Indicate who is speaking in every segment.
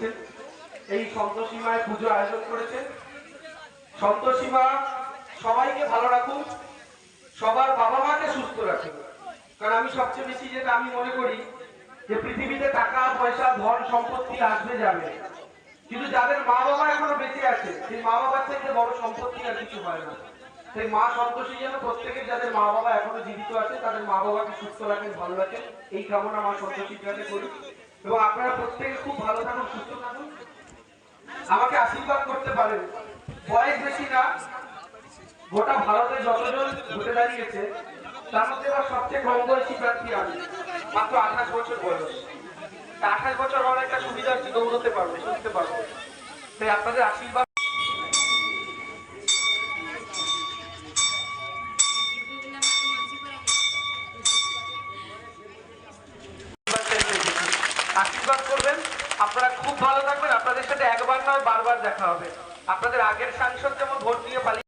Speaker 1: করছেন। এই সন্তোষীমায় পুজো আয়োজন করেছেন। সন্তোষীমা, সবাইকে ভালো রাখুন। সবার বাবা মাকে সুস্থ রাখুন। কারণ আমি সবচেয়ে বেশি যেটা আমি মনে করি যে পৃথিবীতে টাকা, পয়সা, ধন, সম্পত্তি আসবে যাবে। কিন্তু যাদের মা বাবা এখনও বেঁচে আছে, সেই মা বাবার থেকে বড় সম্পত্তি আর কিছু হয় না। সেই মা সন্তোষী যেন প্রত্যেকের যাদের মা বাবা এখনও জীবিত আছে, তাদের মা বাবাকে সুস্থ রাখেন, ভালো রাখেন। এই কামনা মা সন্তোষীর কাছে করি। এবং আপনারা প্রত্যেকে খুব ভালো থাকুন, সুস্থ থাকুন। আমাকে আশীর্বাদ করতে পারেন। বয়স বেশি না, গোটা ভারতে যতজন ঘটে দাঁড়িয়েছে, তার মধ্যে এবার সবচেয়ে কম বয়সী প্রার্থী আমি। মাত্র আঠাশ বছর বয়স। আঠাশ বছর হওয়ার একটা সুবিধা আছে দৌড়তে পারবে, শুনতে পারবে। তাই আপনাদের আশীর্বাদ আশীর্বাদ করবেন। আপনারা খুব ভালো থাকবেন। আপনাদের সাথে একবার নয়, বারবার দেখা হবে। আপনাদের আগের সাংসদ যেমন ভোট দিয়ে পালিয়ে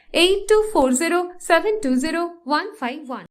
Speaker 2: eight two four zero seven two zero one five one.